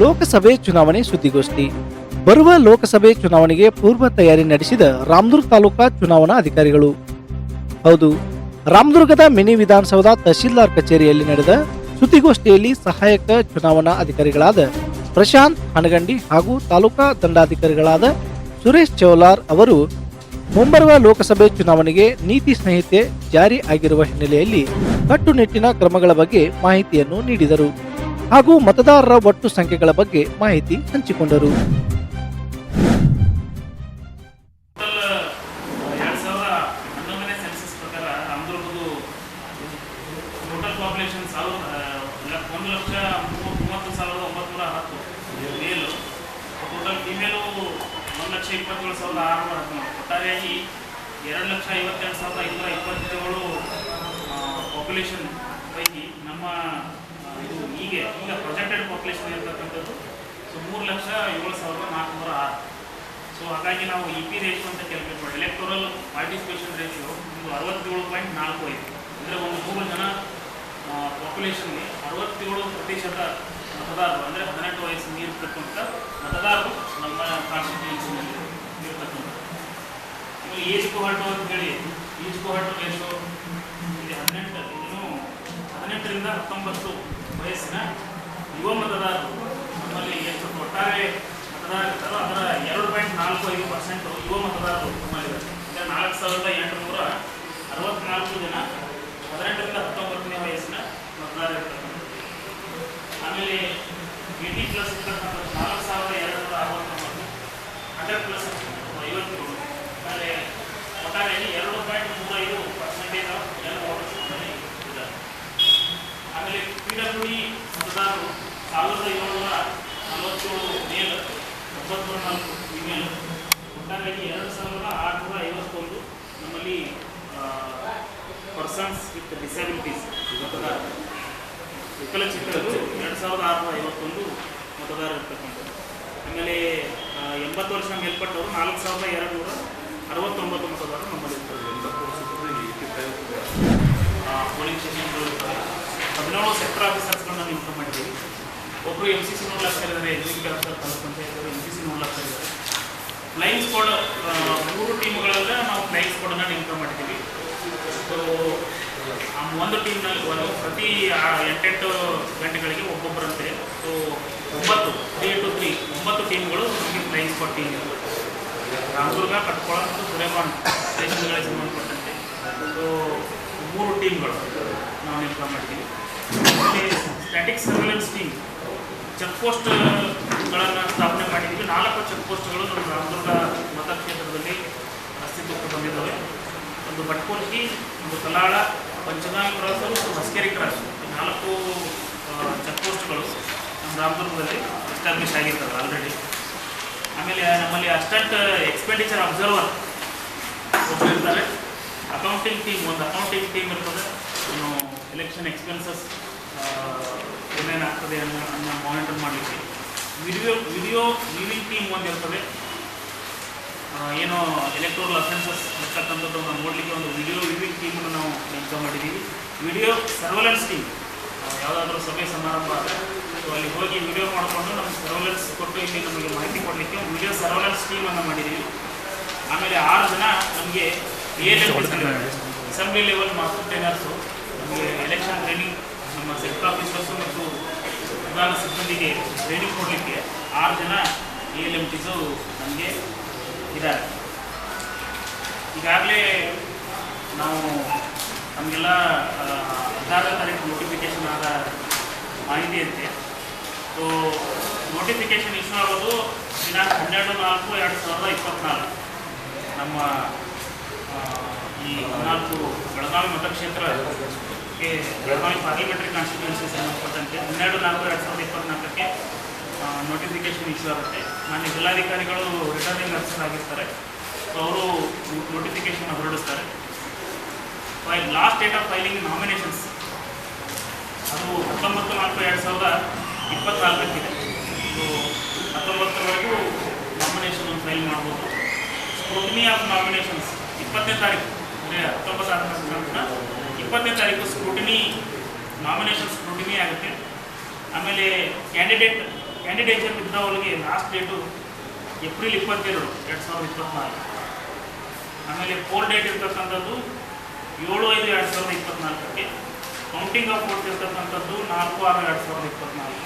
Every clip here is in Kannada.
ಲೋಕಸಭೆ ಚುನಾವಣೆ ಸುದ್ದಿಗೋಷ್ಠಿ. ಬರುವ ಲೋಕಸಭೆ ಚುನಾವಣೆಗೆ ಪೂರ್ವ ತಯಾರಿ ನಡೆಸಿದ ರಾಮದುರ್ಗ ತಾಲೂಕಾ ಚುನಾವಣಾ ಅಧಿಕಾರಿಗಳು. ಹೌದು, ರಾಮದುರ್ಗದ ಮಿನಿ ವಿಧಾನಸೌಧ ತಹಶೀಲ್ದಾರ್ ಕಚೇರಿಯಲ್ಲಿ ನಡೆದ ಸುದ್ದಿಗೋಷ್ಠಿಯಲ್ಲಿ ಸಹಾಯಕ ಚುನಾವಣಾ ಅಧಿಕಾರಿಗಳಾದ ಪ್ರಶಾಂತ್ ಹಣಗಂಡಿ ಹಾಗೂ ತಾಲೂಕಾ ದಂಡಾಧಿಕಾರಿಗಳಾದ ಸುರೇಶ್ ಚೌಲಾರ್ ಅವರು ಮುಂಬರುವ ಲೋಕಸಭೆ ಚುನಾವಣೆಗೆ ನೀತಿ ಸಂಹಿತೆ ಜಾರಿ ಆಗಿರುವ ಹಿನ್ನೆಲೆಯಲ್ಲಿ ಕಟ್ಟುನಿಟ್ಟಿನ ಕ್ರಮಗಳ ಬಗ್ಗೆ ಮಾಹಿತಿಯನ್ನು ನೀಡಿದರು. ಹಾಗೂ ಮತದಾರರ ಒಟ್ಟು ಸಂಖ್ಯೆಗಳ ಬಗ್ಗೆ ಮಾಹಿತಿ ಹಂಚಿಕೊಂಡರು. ಲಕ್ಷ ಐವತ್ತೆರಡು ಸಾವಿರದ ಐನೂರ ಇಪ್ಪತ್ತೇಳು ಪಾಪ್ಯುಲೇಷನ್ ಪೈಕಿ ನಮ್ಮ ಇದು ಹೀಗೆ, ಈಗ ಪ್ರೊಜೆಕ್ಟೆಡ್ ಪಾಪ್ಯುಲೇಷನ್ ಇರತಕ್ಕಂಥದ್ದು ಸೊ ಮೂರು ಲಕ್ಷ ಏಳು ಸಾವಿರದ ನಾಲ್ಕುನೂರ ಆರು. ಸೊ ಹಾಗಾಗಿ ನಾವು ಇ ಪಿ ರೇಷಿಯೋ ಅಂತ ಕ್ಯಾಲ್ಕುಲೇಟ್ ಮಾಡಿ ಎಲೆಕ್ಟೋರಲ್ ಪಾರ್ಟಿಸಿಪೇಷನ್ ರೇಷಿಯೋ ಒಂದು ಅರವತ್ತೇಳು ಪಾಯಿಂಟ್ ನಾಲ್ಕು ಐದು. ಅಂದರೆ ಒಂದು ನೂರು ಜನ ಪಾಪ್ಯುಲೇಷನ್ಗೆ ಅರವತ್ತೇಳು ಪ್ರತಿಶತ ಮತದಾರರು, ಅಂದರೆ ಹದಿನೆಂಟು ವಯಸ್ಸು ಇರತಕ್ಕಂಥ ಮತದಾರರು ನಮ್ಮ ಕಾನ್ಸ್ಟಿಟ್ಯೂನ್ಸಿನಲ್ಲಿ ಇರ್ತಕ್ಕಂಥ ಇವಾಗ ಏಜ್ ಕೋಹರ್ಟು ಅಂತ ಹೇಳಿ ಏಜ್ ಕೋಹರ್ಟು ರೇಷೋ ಇಲ್ಲಿ ಹದಿನೆಂಟು, ಇನ್ನು ಹದಿನೆಂಟರಿಂದ ಹತ್ತೊಂಬತ್ತು ವಯಸ್ಸಿನ ಯುವ ಮತದಾರರು ನಮ್ಮಲ್ಲಿ ಎಷ್ಟು ಒಟ್ಟಾರೆ ಮತದಾರರು ಅದರ ಎರಡು ಪಾಯಿಂಟ್ ನಾಲ್ಕು ಐದು ಪರ್ಸೆಂಟ್ ಯುವ ಮತದಾರರು ನಮ್ಮಲ್ಲಿದ್ದಾರೆ. ಈಗ ನಾಲ್ಕು ಸಾವಿರದ ಎಂಟುನೂರ ಅರವತ್ತ್ನಾಲ್ಕು ಜನ ಹದಿನೆಂಟರಿಂದ ಹತ್ತೊಂಬತ್ತನೇ ವಯಸ್ಸಿನ ಮತದಾರರು ಇರ್ತಕ್ಕಂಥದ್ದು ಆಮೇಲೆ ಏಯ್ಟಿ ಪ್ಲಸ್ ಇರ್ತಕ್ಕಂಥ ನಾಲ್ಕು ಸಾವಿರದ ಎರಡು ನೂರ ಅರವತ್ತೊಂಬತ್ತು ಹಂಡ್ರೆಡ್ ಪ್ಲಸ್ ಐವತ್ತೇಳು ಆಮೇಲೆ ಒಟ್ಟಾರೆಯಾಗಿ ಎರಡು ಪಾಯಿಂಟ್ ಮೂರು ಐದು ಪರ್ಸೆಂಟೇಜ್ ಆಫ್ ಎಲ್ಲ ವೋಟರ್ಸ್ ನಮ್ಮಲ್ಲಿ ಇದ್ದಾರೆ ಆಮೇಲೆ ಪಿ ಡಬ್ಲ್ಯೂ ಡಿ ಮತದಾರರು ಸಾವಿರದ ಏಳುನೂರ ನಲವತ್ತೇಳು ಮೇಲ್ ಒಂಬತ್ತು ನಾಲ್ಕು ಇಮೇಲ್ ಒಟ್ಟಾರೆಯಾಗಿ ಎರಡು ಸಾವಿರದ ಆರುನೂರ ಐವತ್ತೊಂದು ನಮ್ಮಲ್ಲಿ ಪರ್ಸನ್ಸ್ ವಿತ್ ಡಿಸಬಿಲಿಟೀಸ್ ಮತದಾರರು ವಿಕಲಚೇತನರು ಎರಡು ಸಾವಿರದ ಆರುನೂರ ಐವತ್ತೊಂದು ಮತದಾರ ಇರ್ತಕ್ಕಂಥದ್ದು ಆಮೇಲೆ ಎಂಬತ್ತು ವರ್ಷ ಮೇಲ್ಪಟ್ಟವರು ನಾಲ್ಕು ಸಾವಿರದ ಎರಡು ನೂರ ಅರವತ್ತೊಂಬತ್ತು ಮತದಾರರು ನಮ್ಮಲ್ಲಿ ಇರ್ತದೆ ಎಂಬತ್ತು ವರ್ಷದಲ್ಲಿ ಪೋಲಿಂಗ್ ಸ್ಟೇಷನ್ಗಳು ಇರ್ತವೆ ಹದಿನೇಳು ಸೆಕ್ಟರ್ ಆಫೀಸರ್ಸ್ಗಳನ್ನ ನೇಮಕ ಮಾಡಿದ್ದೀವಿ ಒಬ್ಬರು ಎಂ ಸಿ ಸಿ ನೋಡ್ಲಾಗ್ತಾ ಇದ್ದಾರೆ executive collector taluk panchayat M C C ನೋಡ್ಲಾಗ್ತಾ ಇದ್ದಾರೆ. ಲೈನ್ಸ್ ಕೋಡ್ ಮೂರು ಟೀಮ್ಗಳೆಲ್ಲ ನಾವು ಲೈನ್ಸ್ ಸ್ಕ್ವಾಡನ್ನು ನೇಮಕ ಮಾಡಿದ್ದೀವಿ ಸೊ ಒಂದು ಟೀಮ್ನಲ್ಲಿ ಒಂದು ಪ್ರತಿ ಎಂಟೆಂಟು ಗಂಟೆಗಳಿಗೆ ಒಬ್ಬೊಬ್ಬರಂತೆ ಸೊ ಒಂಬತ್ತು ತ್ರೀ ಟು ತ್ರೀ ಒಂಬತ್ತು ಟೀಮ್ಗಳು ನಮಗೆ lines code team Ramadurga, Katkol ಮತ್ತು ಸುರೇಮಾನ್ ಸ್ಟೇಷನ್ಗಳಿಗೆ ಸಂಬಂಧಪಟ್ಟಂತೆ. ಸೊ ಮೂರು ಟೀಮ್ಗಳು ನಾವು ನೇಮಕ ಮಾಡ್ತೀವಿ. ಸ್ಟ್ಯಾಟಿಕ್ ಸರ್ವೆಲೆನ್ಸ್ ಟೀಮ್ ಚೆಕ್ ಪೋಸ್ಟ್ಗಳನ್ನು ಸ್ಥಾಪನೆ ಮಾಡಿದ್ವಿ. ನಾಲ್ಕು ಚೆಕ್ ಪೋಸ್ಟ್ಗಳು ನಮ್ಮ ರಾಮದುರ್ಗ ಮತಕ್ಷೇತ್ರದಲ್ಲಿ ಅಸ್ತಿತ್ವಕ್ಕೆ ಬಂದಿದ್ದಾವೆ. ಒಂದು ಭಟ್ಕುರ್ಕಿ ಒಂದು ಕಲಾಳ ಪಂಚಗಾಮಿ ಕ್ರಾಸ್ ಮತ್ತು ಮಸ್ಕೇರಿ ಕ್ರಾಸ್ ಈ ನಾಲ್ಕು ಚೆಕ್ ಪೋಸ್ಟ್ಗಳು ನಮ್ಮ ರಾಮದುರ್ಗದಲ್ಲಿ ಎಸ್ಟಾಬ್ಲಿಷ್ ಆಗಿರ್ತವೆ ಆಲ್ರೆಡಿ ಆಮೇಲೆ ನಮ್ಮಲ್ಲಿ ಅಸ್ಟೆಂಟ್ ಎಕ್ಸ್ಪೆಂಡಿಚರ್ ಅಬ್ಸರ್ವರ್ ಒಬ್ಬರು ಇರ್ತಾರೆ. ಅಕೌಂಟಿಂಗ್ ಟೀಮ್ ಒಂದು ಅಕೌಂಟಿಂಗ್ ಟೀಮ್ ಇರ್ತದೆ. ಇನ್ನು ಎಲೆಕ್ಷನ್ ಎಕ್ಸ್ಪೆನ್ಸಸ್ ಏನೇನಾಗ್ತದೆ ಅನ್ನೋ ಅನ್ನ ಮಾನಿಟರ್ ಮಾಡಲಿಕ್ಕೆ ವಿಡಿಯೋ ವಿಡಿಯೋ ವಿವಿಂಗ್ ಟೀಮ್ ಒಂದು ಇರ್ತದೆ. ಏನೋ ಎಲೆಕ್ಟ್ರೋಲ್ ಅಫೆನ್ಸಸ್ ಇರ್ತಕ್ಕಂಥದ್ದು ನಾವು ನೋಡಲಿಕ್ಕೆ ಒಂದು ವಿಡಿಯೋ ವಿವಿಂಗ್ ಟೀಮನ್ನು ನಾವು ನೇಮಕ ಮಾಡಿದ್ದೀವಿ ವಿಡಿಯೋ ಸರ್ವೆಲೆನ್ಸ್ ಟೀಮ್ ಯಾವುದಾದ್ರೂ ಸಭೆ ಸಮಾರಂಭ ಆದರೆ ಸೊ ಅಲ್ಲಿ ಹೋಗಿ ವಿಡಿಯೋ ಮಾಡಿಕೊಂಡು ನಮ್ಮ ಸರ್ವೆಲೆನ್ಸ್ ಕೊಟ್ಟು ಇಲ್ಲಿ ನಮಗೆ ಮಾಹಿತಿ ಕೊಡಲಿಕ್ಕೆ ವಿಡಿಯೋ ಸರ್ವೆಲೆನ್ಸ್ ಟೀಮನ್ನು ಮಾಡಿದ್ದೀವಿ ಆಮೇಲೆ ಆರು ಜನ ನಮಗೆ a assembly level master trainers ನಮಗೆ ಎಲೆಕ್ಷನ್ ಟ್ರೈನಿಂಗ್ ನಮ್ಮ ಸೆಕ್ಟರ್ ಆಫೀಸರ್ಸು ಮತ್ತು ಪ್ರಧಾನ ಸಿಬ್ಬಂದಿಗೆ ಟ್ರೈನಿಂಗ್ ಕೊಡಲಿಕ್ಕೆ ಆರು ಜನ ಎ ಎಲ್ ಎಂ ಟಿಸು ನಮಗೆ ಇದ್ದಾರೆ. ಈಗಾಗಲೇ ನಾವು ನಮಗೆಲ್ಲ ಹದಿನಾರನೇ ತಾರೀಕು ನೋಟಿಫಿಕೇಷನ್ ಆದ ಮಾಹಿತಿ ಅಂತೆ. ಸೊ ನೋಟಿಫಿಕೇಷನ್ ಇಶ್ಯೂ ಆಗೋದು ದಿನಾಂಕ ಹನ್ನೆರಡು ನಾಲ್ಕು ಎರಡು ಸಾವಿರದ ಇಪ್ಪತ್ತ್ನಾಲ್ಕು ನಮ್ಮ ಈ ಹದಿನಾಲ್ಕು ಬೆಳಗಾವಿ ಮತಕ್ಷೇತ್ರಕ್ಕೆ ಬೆಳಗಾವಿ ಪಾರ್ಲಿಮೆಂಟರಿ ಕಾನ್ಸ್ಟಿಟ್ಯೂನ್ಸಿ ಸಂಬಂಧಪಟ್ಟಂತೆ ಹನ್ನೆರಡು ನಾಲ್ಕು ಎರಡು ಸಾವಿರದ ಇಪ್ಪತ್ನಾಲ್ಕಕ್ಕೆ ನೋಟಿಫಿಕೇಶನ್ ಇಶ್ಯೂ ಆಗುತ್ತೆ ಮಾನ್ಯ ಜಿಲ್ಲಾಧಿಕಾರಿಗಳು ರಿಟರ್ನಿಂಗ್ ಆಫೀಸರ್ ಆಗಿರ್ತಾರೆ. ಸೊ ಅವರು notification ಹೊರಡಿಸ್ತಾರೆ. File last date of filing nominations ಅದು ಹತ್ತೊಂಬತ್ತು ನಾಲ್ಕು ಎರಡು ಸಾವಿರದ ಇಪ್ಪತ್ನಾಲ್ಕಕ್ಕಿದೆ ಸೊ ಹತ್ತೊಂಬತ್ತರವರೆಗೂ ನಾಮಿನೇಷನ್ ಫೈಲ್ ಮಾಡ್ಬೋದು. ಸ್ಕ್ರೂಟಿನಿ ಆಫ್ ನಾಮಿನೇಷನ್ಸ್ ಇಪ್ಪತ್ತನೇ ತಾರೀಕು, ಅಂದರೆ ಹತ್ತೊಂಬತ್ತು ಆರು ನಂತರ ಇಪ್ಪತ್ತನೇ ತಾರೀಕು ಸ್ಕ್ರೂಟಿನಿ ನಾಮಿನೇಷನ್ ಸ್ಕ್ರೂಟಿನಿ ಆಗುತ್ತೆ. ಆಮೇಲೆ ಕ್ಯಾಂಡಿಡೇಟ್ ಕ್ಯಾಂಡಿಡೇಚರ್ ಇದ್ದವರಿಗೆ ಲಾಸ್ಟ್ ಡೇಟು ಏಪ್ರಿಲ್ ಇಪ್ಪತ್ತೆರಡು ಎರಡು ಸಾವಿರದ ಇಪ್ಪತ್ನಾಲ್ಕು. ಆಮೇಲೆ ಪೋಲ್ ಡೇಟ್ ಇರ್ತಕ್ಕಂಥದ್ದು ಏಳು ಐದು ಎರಡು ಸಾವಿರದ ಇಪ್ಪತ್ನಾಲ್ಕಕ್ಕೆ. ಕೌಂಟಿಂಗ್ ಆಫ್ ವೋಟ್ಸ್ ಇರ್ತಕ್ಕಂಥದ್ದು ನಾಲ್ಕು ಆರು ಎರಡು ಸಾವಿರದ ಇಪ್ಪತ್ನಾಲ್ಕು.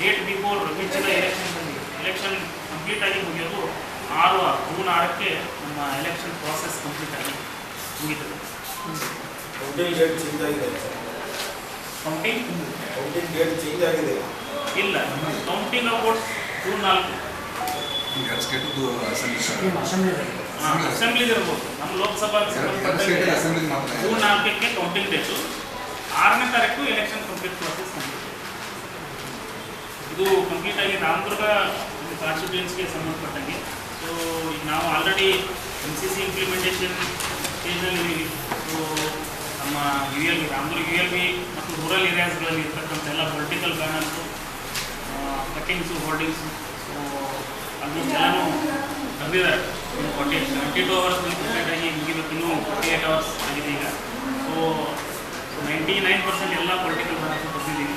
ಡೇಟ್ ಬಿಫೋರ್ ಮಿಚ್ಚಿದ ಎಲೆಕ್ಷನ್ ಎಲೆಕ್ಷನ್ ಕಂಪ್ಲೀಟ್ ಆಗಿ ಮುಗಿಯೋದು ಆರು ಜೂನ್ ಆರಕ್ಕೆ ನಮ್ಮ ಎಲೆಕ್ಷನ್ ಪ್ರಾಸೆಸ್ ಕಂಪ್ಲೀಟ್ ಆಗಿ ಮುಗೀತದೆ. ಕೌಂಟಿಂಗ್ ಗೇಟ್ ಚೇಂಜ್ ಆಗಿದೆ. ಕೌಂಟಿಂಗ್ ಕೌಂಟಿಂಗ್ ಡೇಟ್ ಚೇಂಜ್ ಆಗಿದೆ. ಇಲ್ಲ. ಕೌಂಟಿಂಗ್ ಅಬೌಟ್ ಟೂ ಜೂನ್ ನಾಲ್ಕು ಅಸೆಂಬ್ಲಿ ಇರ್ಬೋದು. ನಮ್ಮ ಲೋಕಸಭಾ ಜೂನ್ ನಾಲ್ಕಕ್ಕೆ ಕೌಂಟಿಂಗ್ ಡೇಟು ಆರನೇ ತಾರೀಕು ಎಲೆಕ್ಷನ್ ಕಂಪ್ಲೀಟ್ ಪ್ರೋಸೆಸ್ ಕಂಪ್ಲೀಟ್ ಇದು ಕಂಪ್ಲೀಟ್ ಆಗಿ ರಾಮದುರ್ಗ ಕಾನ್ಸ್ಟಿಟ್ಯೂನ್ಸ್ಗೆ ಸಂಬಂಧಪಟ್ಟಂಗೆ. ಸೊ ಈಗ ನಾವು already M C C implementation ಸ್ಟೇಜಲ್ಲಿ ಸೊ ನಮ್ಮ U L B Ramadurga U L B ಮತ್ತು ರೂರಲ್ ಏರಿಯಾಸ್ಗಳಲ್ಲಿ ಇರ್ತಕ್ಕಂಥ ಎಲ್ಲ political banners cuttings holdings so ಎಲ್ಲನೂ ಇನ್ನು ಫಾರ್ಟಿ ಸೆವೆಂಟಿ ಟು ಅವರ್ಸ್ ಮುಗಿದಕ್ಕೆ ಇನ್ನೂ ಫಾರ್ಟಿ ಏಟ್ ಅವರ್ಸ್ ಆಗಿದೆ ಈಗ. ಸೊ ನೈಂಟಿ ನೈನ್ ಪರ್ಸೆಂಟ್ ಎಲ್ಲ ಪೊಲಿಟಿಕಲ್ ಬ್ಯಾನರ್ಸು ಬರ್ತಿದ್ದೀವಿ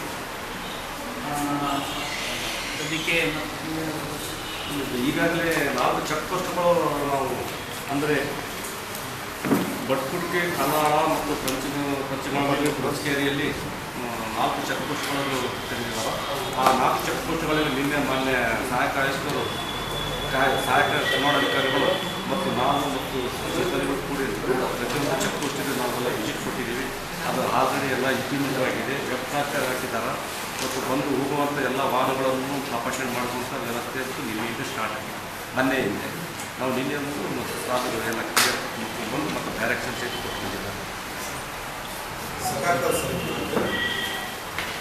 ಅದಕ್ಕೆ ಈಗಾಗಲೇ ನಾವು ಚೆಕ್ ಪೋಸ್ಟ್ಗಳು ನಾವು ಅಂದರೆ ಬಟ್ಕುಟ್ಟಿ ಕನ್ನಡ ಮತ್ತು ಪಂಚ ಪಂಚಮಂಗಲಿ ಪುರಸ್ಕೇರಿಯಲ್ಲಿ ನಾಲ್ಕು ಚೆಕ್ಪೋಸ್ಟ್ಗಳನ್ನು ತೆರೆದಿದ್ದಾರೆ. ಆ ನಾಲ್ಕು ಚೆಕ್ಪೋಸ್ಟ್ಗಳಲ್ಲಿ ನಿನ್ನೆ ಮಾನ್ಯ ಸಹಾಯಕ ಆಯುಕ್ತರು ಸಹಾಯ- ಸಹಾಯಕ ಚುನಾವಣಾಧಿಕಾರಿಗಳು ಮತ್ತು ನಾನು ಮತ್ತು ಅಧಿಕಾರಿಗಳು ಕೂಡಿ ಪ್ರತಿಯೊಂದು ಚೆಕ್ಪೋಸ್ಟಿಗೆ ನಾವೆಲ್ಲ ವಿಸಿಟ್ ಕೊಟ್ಟಿದ್ದೀವಿ. ಅದು ಹಾಜರಿ ಎಲ್ಲ ಇಂಪ್ಲಿಮೆಂಟ್ ಆಗಿದೆ ವೆಬ್ಸೈಟ್ ಹಾಕಿದ್ದಾರೆ. ಮತ್ತು ಬಂದು ಹೋಗುವಂಥ ಎಲ್ಲ ವಾಹನಗಳನ್ನು ತಪಾಸಣೆ ಮಾಡುವಂಥ ವ್ಯವಸ್ಥೆ ನಿನ್ನೆಯಿಂದ ಸ್ಟಾರ್ಟ್ ಆಗಿದೆ. ಮೊನ್ನೆಯಿಂದ ನಾವು ನಿನ್ನೆ ಒಂದು ಮತ್ತು ಸಾಧುಗಳು ಎಲ್ಲ ಕ್ಲಿಯರ್ ಬಂದು ಮತ್ತು ಡೈರೆಕ್ಷನ್ ಸೇಟ್ ಕೊಟ್ಕೊಂಡಿದ್ದಾರೆ ಸಾಕಾಗ್ತದೆ ಸರ್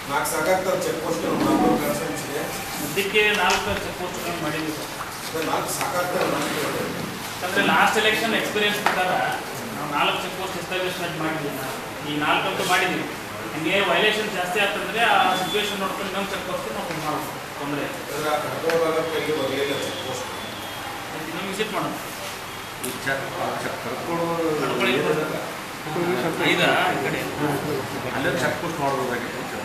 ನಾಲ್ಕು ಸಾಕಾಗ್ತದೆ ಚೆಕ್ ಪೋಸ್ಟ್ ನಾಲ್ಕು ಕನ್ಸರ್ನ್ಸ್ ಇದೆ. ಸದ್ಯಕ್ಕೆ ನಾಲ್ಕು ಚೆಕ್ ಪೋಸ್ಟ್ಗಳನ್ನು ಮಾಡಿದ್ದೀವಿ. ಸರ್ ನಾಲ್ಕು ಸಾಕಾಗ್ತದೆ ನಾಲ್ಕು ಲಾಸ್ಟ್ ಎಲೆಕ್ಷನ್ ಎಕ್ಸ್ಪೀರಿಯನ್ಸ್ ಪ್ರಕಾರ ನಾವು ನಾಲ್ಕು ಚೆಕ್ ಪೋಸ್ಟ್ ಎಸ್ಟಾಬ್ಲಿಷ್ಮೆಂಟ್ ಮಾಡಿದ್ದೀವಿ ಈ ನಾಲ್ಕಂತೂ ಮಾಡಿದ್ದೀವಿ. ಹಂಗೆ ವೈಲೇಷನ್ ಜಾಸ್ತಿ ಆಗ್ತಂದ್ರೆ ಆ ಸಿಚುವೇಶನ್ ನೋಡ್ಕೊಂಡು ನಮ್ಮ ಚೆಕ್ ಪೋಸ್ಟ್ ನಾವು ಮಾಡ್ಬೋದು ತೊಂದರೆ ಅಂದ್ರೆ ಚೆಕ್ ಪೋಸ್ಟ್ ವಿಸಿಟ್ ಮಾಡೋದು. ಈ ಕಡೆ ಅಲ್ಲೇ ಚೆಕ್ ಪೋಸ್ಟ್ ಮಾಡ್ಬೋದಾಗಿತ್ತು.